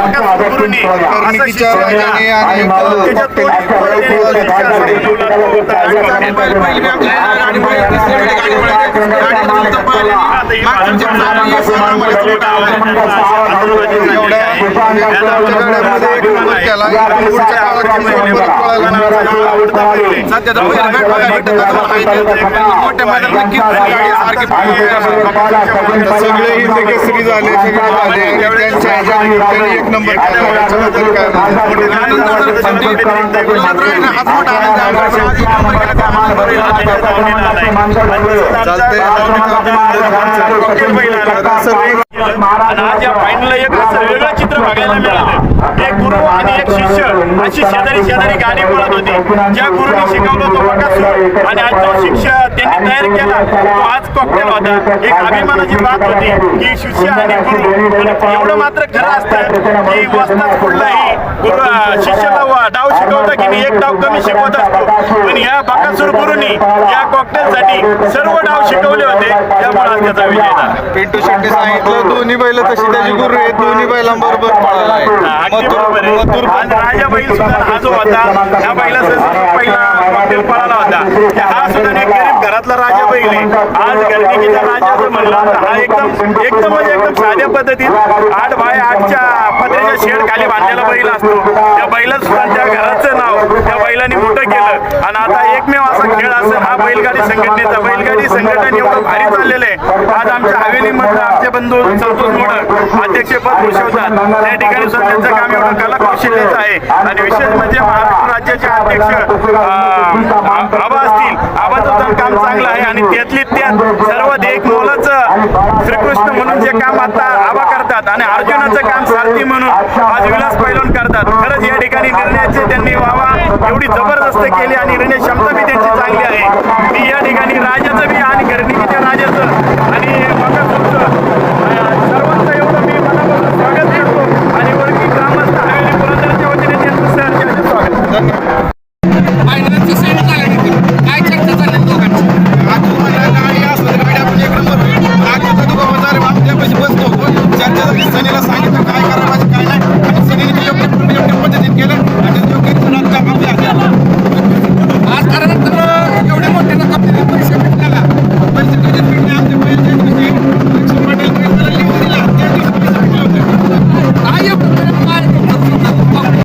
राजाने आणि ही ही. सगळे हिंद केसरी झाले सगळे झाले एक नंबर नाही. आज या फायनल एक वेगळं चित्र बघायला मिळालं. एक गुरु आणि एक शिष्य. अशी शेजारी शेजारी गाडी पळत होती. ज्या गुरुने शिकवलं तो बकासूर आणि आज जो शिष्य त्यांनी तयार केला तो आज कॉकटेल होता. एक अभिमानाची बात होती की शिष्य आणि गुरु एवढं मात्र खरं असतं की वस्ताद कुठलाही गुरु शिष्याला डाव शिकवता की नाही एक डाव कमी शिकवत असतो. पण या बकासूर गुरुनी या कॉकटेलसाठी सर्व डाव शिकवले होते. त्यामुळे आज त्याचा विजय झाला. पिंटू शेट्टी सांगितलं दोन्ही बैल तशी त्याची गुरु आहेत दोन्ही बैलांबरोबर पळाला आहे. आज बैल सुद्धा हा जो होता ह्या बैलाचा पहिला कॉकटेल पळाला होता हा सुद्धा एक गरीब घरातला राजा बैल आहे. आज गर्णिकीच्या राजाचं म्हणलं तर हा एकदम एकदम म्हणजे एकदम साध्या पद्धतीत आठ बाय आठच्या पत्र्याच्या शेड खाली बांधलेला बैल असतो. त्या बैलात सुद्धा त्या घराचं नाव त्या बैलांनी मोठं केलं. आणि आता एकमेव असा खेळ असेल हा बैलगाडी संघटनेचा बैलगाडी संघटन एवढं भारी चाललेलं आहे. आज आमच्या हवेलीमधलं आमचे बंधू चौथून मोडक अध्यक्षपद भूषवतात. त्या ठिकाणी सुद्धा त्यांचं काम एवढं कला कौशल्याचं आहे. आणि विशेष म्हणजे महाराष्ट्र राज्याचे अध्यक्ष आबा असतील. आबाचं सुद्धा काम चांगलं आहे. आणि त्यातली त्यात सर्व एक मोलाचं श्रीकृष्ण म्हणून जे काम आता काम सारथी म्हणून आज विलास पैलवान करतात. खरंच या ठिकाणी निर्णयाचे त्यांनी वावा एवढी जबरदस्त केली आणि निर्णय क्षमता बी त्यांची चांगली आहे. ती या ठिकाणी राजाचं बी आणि गर्णिकीच्या राजाचं आणि